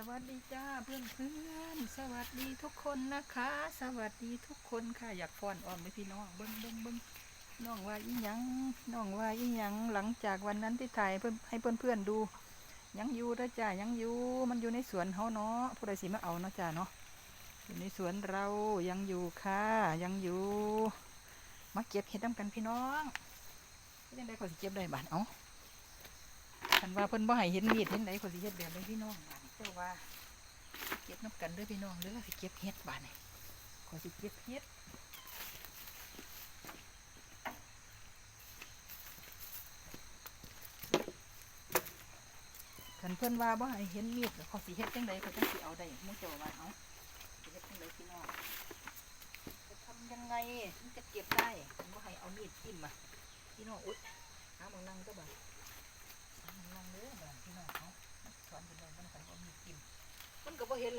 สวัสดีจ้าเพื่อนเพื่อนสวัสดีทุกคนนะคะ สวัสดีทุกคนค่ะอยากฟ้อนอ้อมไหมพี่น้องเบิ้งเบิ้งเบิ้งน้องว่าอีหยังน้องว่าอีหยังหลังจากวันนั้นที่ถ่ายเพื่อนให้เพื่อนเพื่อนดูยังอยู่นะจ้ายังอยู่มันอยู่ในสวนเขาเนาะผู้ใดสิมาเอาเนาะจ้าเนาะอยู่ในสวนเรายังอยู่ค่ะยังอยู่ มาเก็บเห็ดน้ำกันพี่น้องยังได้ขอสิเก็บได้บาทเอาคันว่าเพิ่นบ่ให้เห็นมีดเห็นไหนขอสิเฮ็ดแบบนี้พี่น้องบาน เจ้าว่าเก็บน้ำกันด้วยพี่น้องเด้อสิเก็บเห็ดบ้าดนี่ขอสิเก็บเห็ดคันเพิ่อนว่าบ่ให้เห็นมีดขาสิเฮ็ดจังไดเขาจังสิเอาได้มู่งเจ้าว่าเอาสิเฮ็ดจังไดพี่น้องจะทำยังไงถึงจะเก็บได้บ่ให้เอามีดจิ้มอะพี่น้องอุ๊ยหาหมองนั่งก็บ่าหาหมองนั่งเด้อบ่าพี่น้องเอาสอนกันได้มันคันเอามีดจิ้ม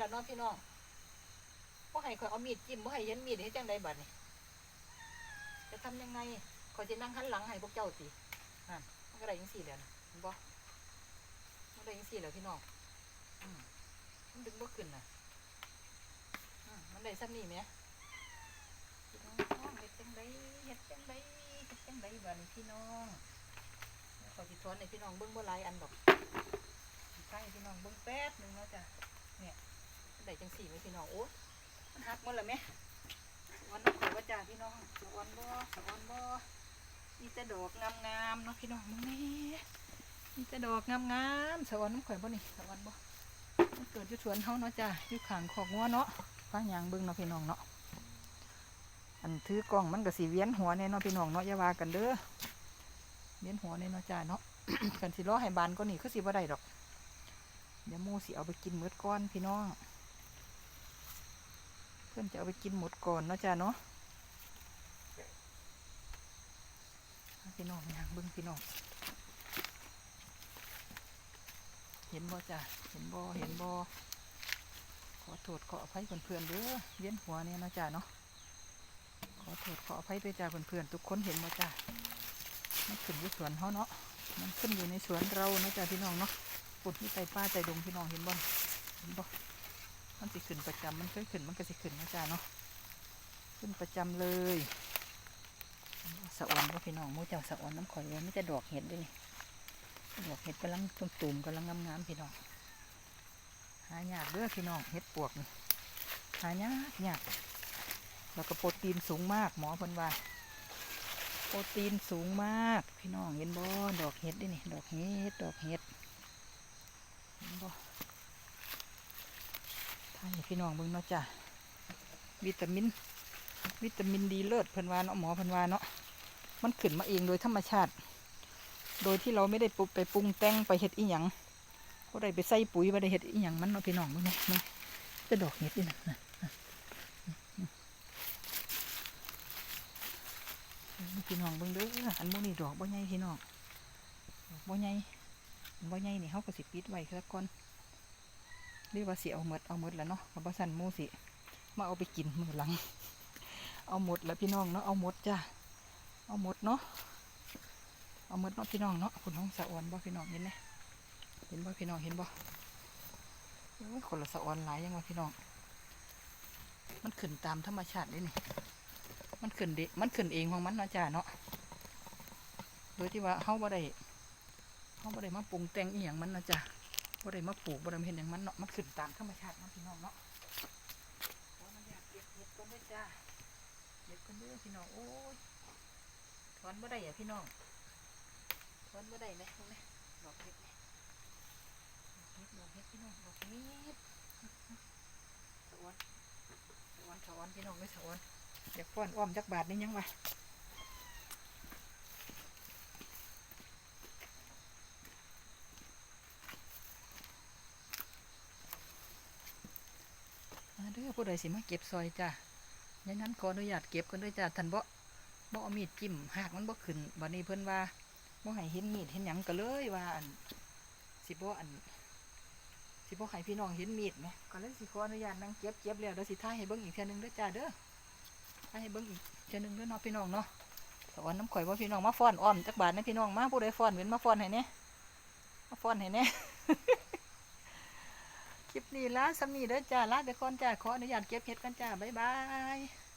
มันก็บ่เห็นล่ะเนาะพี่น้องบ่าให้ข่อยเอามีดจิ้มบ่ให้เห็นมีดเฮ็ดจังไดบัดนี้จะทำยังไงข่อยสินั่งหันหลังให้พวกเจ้าสินั่นมันก็ได้จังซี่แล้วนะเห็นบ่มันได้จังซี่แล้วพี่น้องอมมันดึงบ่ขึ้นน่ะอืมมันได้ซ้ำนี่แหมพี่น้องเฮ็ดจังไดเฮ็ดจังไดเฮ็ดจังไดบัดนี้พี่น้องข่อยสิถอนให้พี่น้องเบิ่งบ่หลายอันดอกใส่ให้พี่น้องเบิ่งแป๊บหนึ่งเนาะจ้ะเนี่ย ได้จังสี่ไหมพี่น้องโอ้มันหักหมดแล้วไหมสวรรค์น้ำข่อยว่าจ้าพี่น้องสวรรค์บ่สวรรค์บ่มีแต่ดอกงามๆเนาะพี่น้องมึงนี่มีแต่ดอกงามๆสวรรค์น้ำข่อยบ่นี่สวรรค์บ่มันเกิดอยู่สวนเฮาเนาะจ้าอยู่ข้างขอกงัวเนาะฟ้ายางเบิ่งเนาะพี่น้องเนาะอันถือกล้องมันก็สิเวียนหัวเนี่ยเนาะพี่น้องเนาะอย่าว่ากันเด้อเวียนหัวเนี่ยเนาะจ้าเนาะกันสิรอให้บานก็นี่คือสิบ่ได้ดอกเดี๋ยวหมูสิเอาไปกินหมดก่อนพี่น้อง พื่อนจะเอาไปกินหมดก่อนเนาะจ้าเนาะพี่น้องอย่างเบิ้งพี่น้องเห็นบ่จ้าเห็นบ่เห็นบ่ขอโทษขออภัยเพื่อนๆเด้อเวียนหัวเนี่ยนะจ้าเนาะขอโทษขออภัยด้วยจ้าเพื่อนๆทุกคนเห็นบ่จ้ามันขึ้นอยู่สวนเขาเนาะมันขึ้นอยู่ในสวนเรานะจ้าพี่น้องเนาะปุดนี่ใจป้าใจดงพี่น้องเห็นบ่เห็นบ่ มันสิขึ้นประจำมันเคยขึ้นมันก็สิขึ้นนะจ๊ะเนาะขึ้นประจำเลยสะออนก็พี่น้องมูเจ้าสะออนน้ำข่อยเลยไม่แต่ดอกเห็ดด้วยนี่ดอกเห็ดกำลังตุ่มๆกำลังงามๆพี่น้องหายากเด้อพี่น้องเห็ดปวกนี่หายากยากแล้วก็โปรตีนสูงมากหมอพิ่นว่าโปรตีนสูงมาก พี่น้องเห็นบ่ดอกเห็ดด้วยนี่ดอกเห็ดดอกเห็ดเห็นบ่ ท่านพี่น้องเบิ่งเนาะจ้ะวิตามิน วิตามินดีเลิศเพิ่นว่าเนาะหมอเพิ่นว่าเนาะมันขึ้นมาเองโดยธรรมชาติ โดยที่เราไม่ได้ปไปปรุงแต่งไปเฮ็ดอีหยังก็ได้ไปใส่ปุ๋ยบ่ได้เฮ็ดอีหยังมันเนาะพี่น้องเบิ่งเนาะเนะจะดอกเห็ดนี่นะพี่น้องเบิ่งเด้ออันโมนี่ดอกบ่ใหญ่พี่น้องบ่ใหญ่บ่ใหญ่นี่เขาก็สิปิดไว้ซะก่อน หรือว่าสิเอาหมดเอาหมดแล้วเนาะกับบ่สั่นมูสิ มาเอาไปกินมือหลัง เอาหมดแล้วพี่น้องเนาะ เอาหมดจ้าเอาหมดเนาะ เอาหมดเนาะพี่น้องเนาะคุณน้องสะออนบ่พี่น้องเห็นไหมเห็นบ่พี่น้องเห็นบ่โอ้ยคนละสะออนหลายยังวะพี่น้อง มันขึ้นตามธรรมชาติเลยนี่ มันขึ้นเดมันขึ้นเองของมันนะจ้าเนาะ โดยที่ว่าเฮาบ่ได้เขาบ่ได้มาปรุงแต่งอีหยังมันนะจ๊ะ บ่ได้มาปลูกบ่ได้มาเห็นอย่างมันเนาะมันขึ้นตามธรรมชาติเนาะพี่น้องเนาะขออนุญาตเก็บเห็ดก่อนเด้อจ้าเก็บก่อนเด้อพี่น้องโอ้ยถอนบ่ได้อะพี่น้องถอนบ่ได้ไหมตรงนี้ดอกเห็ดนี่ดอกเห็ดดอกเห็ดพี่น้องดอกเห็ดสะอ้อนสะอ้อนสะอ้อนพี่น้องไม่สะอ้อนอยากฟ้อนอ้อมจักบาทนี่ยังวะ มาเด้อ ผู้ใดสิมาเก็บซอยจ้ะยันั้นขออนุญาตเก็บกันด้วยจ้ะท่านบ่บ่เอามีดจิ้มหากมันบ่ขึ้นบัดนี้เพิ่นว่าบ่ให้เห็นมีดเห็นหยังก็เลยว่าอันสิบ่อันสิบ่ให้พี่น้องเห็นมีดไหมก็เลยสิขออนุญาตนั่งเก็บเก็บแล้วเดี๋ยวสิถ่ายให้เบิ่งอีกเทื่อนึงเด้อจ้าเด้อถ่ายให้เบิ่งอีกเทื่อนึงเด้อเนาะพี่น้องเนาะสอนน้ำข่อยว่าพี่น้องมาฟ้อนอ้อมจักบาทนะพี่น้องมาผู้ใดฟ้อนเว้นมาฟ้อนให้แหน่มาฟ้อนให้แหน่ คลิปนี้ละสมีเด้อจ้าลาไปก่อนจ้าขออนุญาตเก็บเห็ดกันจ้าบ๊ายบาย